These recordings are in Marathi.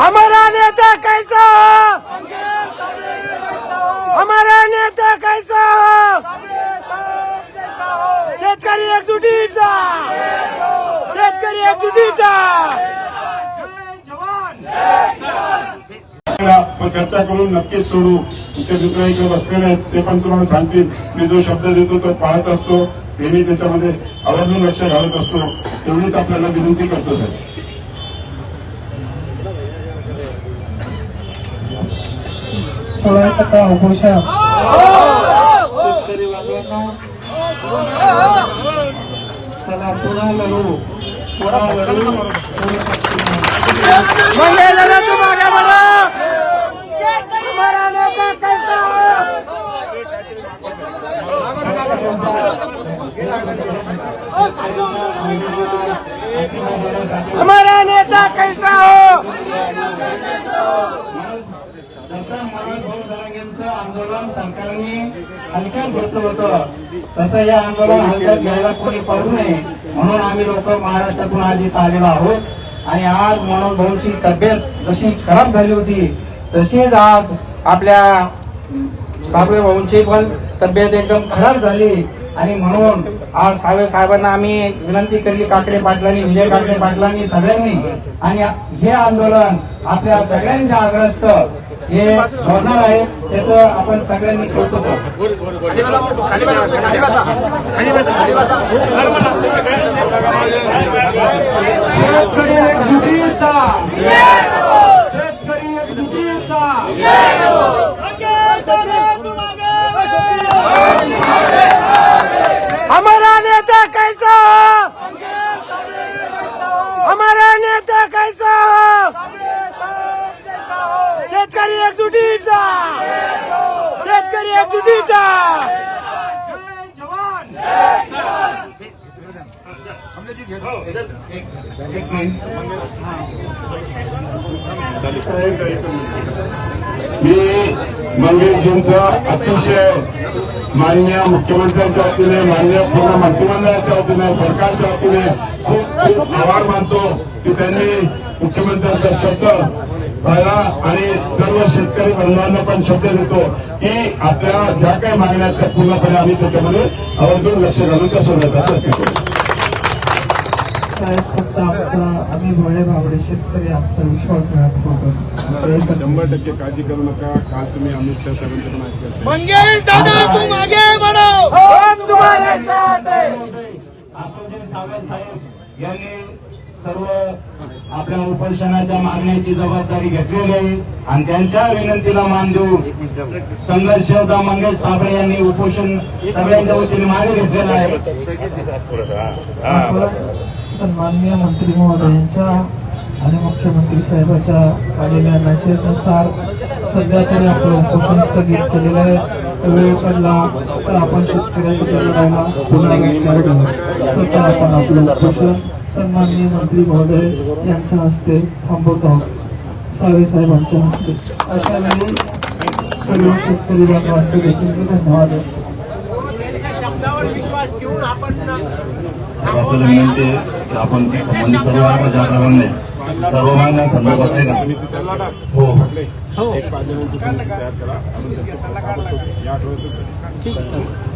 हमारा नेता कैसा हो? हमारा नेता कैसा हो? शेतकरी एकजुटीचा शेतकरी एकजुटीचा जय जवान। आपण चर्चा करून नक्कीच सोडू. तुमचे मित्र इकडे बसलेले आहेत ते पण तुम्हाला सांगतील. मी जो शब्द देतो तो पाळत असतो. नेहमी त्याच्यामध्ये आवर्जून लक्ष घालत असतो. एवढीच आपल्याला विनंती करतो साहेब. सोळा टक्का उपोषण? शेतकरी बांधवांनो चला पुन्हा लढू. पुन्हा लढू मंगे जरा तुम आगे बढ़ो हमारा नेता कैसा हो हमारा नेता कैसा हो? जसं मनोज भाऊ जरांगेंचं आंदोलन सरकारने हलक्यात घेतलं होतं तसं हे आंदोलन हलक्यात घ्यायला कोणी पडू नये म्हणून आम्ही लोक महाराष्ट्रातून आज इथं आलेलो आहोत आणि आज मनोज भाऊची तब्येत जशी खराब झाली होती तशीच आज आपल्या साबळे भाऊंची पण तब्येत एकदम खराब झाली. आणि म्हणून आज सावे साहेबांना आम्ही विनंती केली काकडे पाटलांनी विजय काकडे पाटलांनी सगळ्यांनी. आणि हे आंदोलन आपल्या सगळ्यांच्या आग्रस्त हे होणार आहे त्याचं आपण सगळ्यांनी कौतुक करू. शेतकरी एकजुटीचा शेतकरी एकजुटीचा हमारा नेता कैसा हो हमारा नेता कैसा हो शेतकरी एकजुटीचा शेतकरी एकजुटीचा मी मंगेशजींचा अतिशय मान्य मुख्यमंत्र्यांच्या वतीने मान्य पूर्ण मंत्रिमंडळाच्या वतीने सरकारच्या वतीने खूप खूप आभार मानतो की त्यांनी मुख्यमंत्र्यांचा शब्द पाळला आणि सर्व शेतकरी बांधवांना पण शब्द देतो की आपल्या ज्या काही मागण्या आहेत त्या पूर्णपणे आम्ही त्याच्यामध्ये आवर्जून लक्ष घालून त्या सोडण्याचा प्रयत्न करू फक्त आमचा आम्ही भोळे भावडे शेतकरी आमचा विश्वासघात होतो शंभर टक्के काळजी करू नका. काल तुम्ही अमित शाह साहेबांचं पण ऐकलं असेल. मंगेश दादा तुम आगे बढ़ो. हम तुम्हारे साथ आपण जे सावंत साहेब यांनी सर्व आपल्या उपोषणाच्या मागण्याची जबाबदारी घेतलेली आहे. आणि त्यांच्या विनंतीला मान देऊन संघर्ष मंगेश साबळे यांनी उपोषण सगळ्यांच्या वतीने मागे घेतलेलं आहे. सन्माननीय मंत्री महोदयांच्या आणि मुख्यमंत्री साहेबांच्या आलेल्या मेसेजनुसार सध्या तरी आपलं उपोषण स्थगित केलेलं आहे. वेळ पडला तर आपण शेतकऱ्यांच्या पुन्हा आपण आपलं उपोषण सन्माननीय मंत्री महोदय यांच्या हस्ते थांबवत आहोत. सावे साहेबांच्या हस्ते. अशा वेळी सर्व शेतकरी बांधवांचे देखील धन्यवाद विनंती आहे की आपण संबंधित सर्व प्रजाप्रमाणे सर्व मागण्या संदर्भात टाक. हो. एक पाच जणांची समिती तयार करा. या आठवड्यात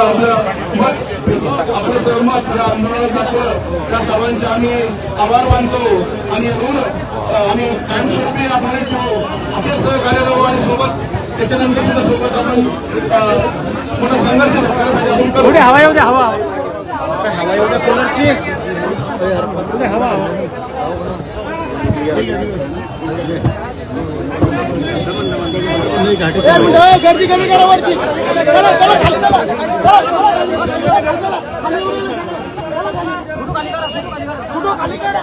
आपलं मत आपलं सहमत या आंदोलनात दाखवलं. त्या सर्वांचे आम्ही आभार मानतो. आणि ऋण आणि कायमस्वरूपी आपण ठेवू असे सहकार्य राहू आणि सोबत त्याच्यानंतर सुद्धा सोबत आपण मोठा संघर्ष करण्यासाठी आपण करू. हवा येऊ द्या हवा गर्दी कमी करा वरती. चला चला खाली चला. खाली करा खाली करा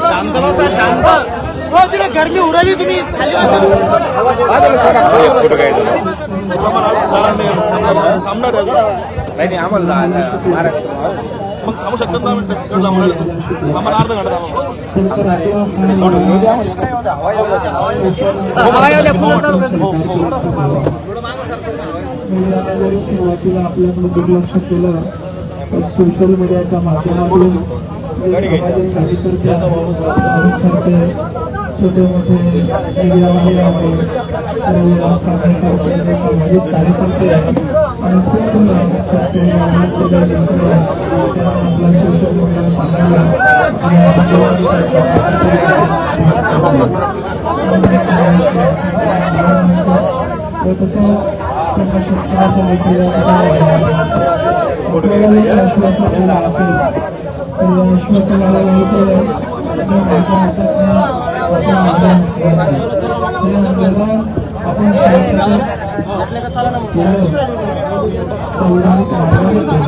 शांत बसा शांत हो. तिला गरमी उराली तुम्ही खाली नाही नाही आम्हाला मग थांबू शकतात ना आम्हाला अर्ध घंटा सुरुवातीला आपल्याकडे दुर्लक्ष केलं. सोशल मीडियाच्या माध्यमातून जे कार्यकर्ते आहेत, छोटे मोठे मीडियावाले आहेत, कार्यकर्ते सामाजिक कार्यकर्ते आहेत आणि खूप शेतकरी आंदोलन केलं नेमकं त्यांना आपला सोशल मीडियाला सांगायला आणि तर तसं त्यांना शेतकऱ्याच्या लेखीला आपल्याला जर आश्वासन दिलं असेल तर या आश्वासनाला माहिती आहे की माझ्या हातात आपण आंदोलन केलं आहे. या आंदोलन आपण शांततेत केलं. संविधानिक मार्गाने केलं.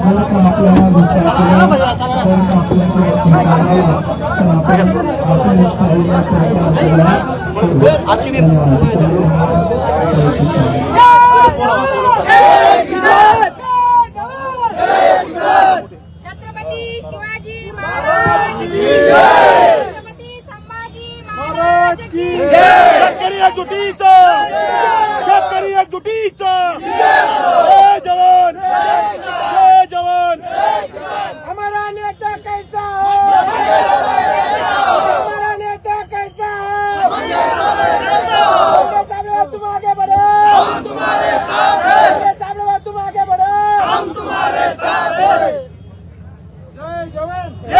जर का आपल्याला विचार केला जर का आपल्याकडे अधिकार आला, तर आपण आपण एक चांगल्या प्रकारे आंदोलन करू. धन्यवाद. छत्रपती शिवाजी महाराज की छत्रपती संभाजी महाराज की शेतकरी एकजुटीचा शेतकरी एकजुटीचा जय जवान जय जवान हमारा नेता कैसा हो हमारा नेता कैसा हो मेरे सामने तुम आगे बढ़ो हम तुम्हारे साथ हैं मेरे सामने तुम आगे बढ़ो हम तुम्हारे साथ हैं जय जवान जय जवान जय किसान जय जवान जय किसान शेतकरी एकजुटीचा विजय असो येऊ लागले सर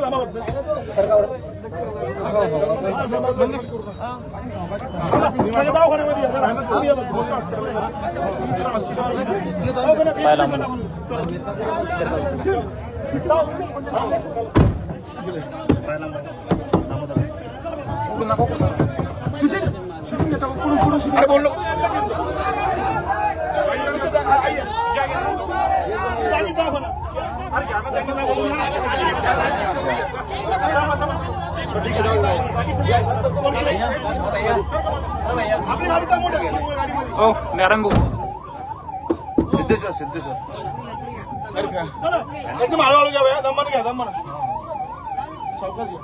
दादा. किशोर सेन कुठे? माझ्या दवाखान्यामध्ये या, जरा. तुम्ही या बघ. सुशील शूटिंग घेता का? पुढून पुढून शूटिंग. अरे बोललो मोठी आहे, गाडीमध्ये. सिद्धेश्वर सिद्धेश्वर अरे काय? एकदम हळूहळू घ्या भैया, दमानं घ्या दमानं चौकात घ्या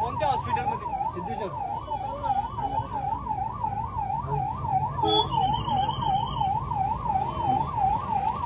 कोणत्या हॉस्पिटलमध्ये सिद्धेश्वर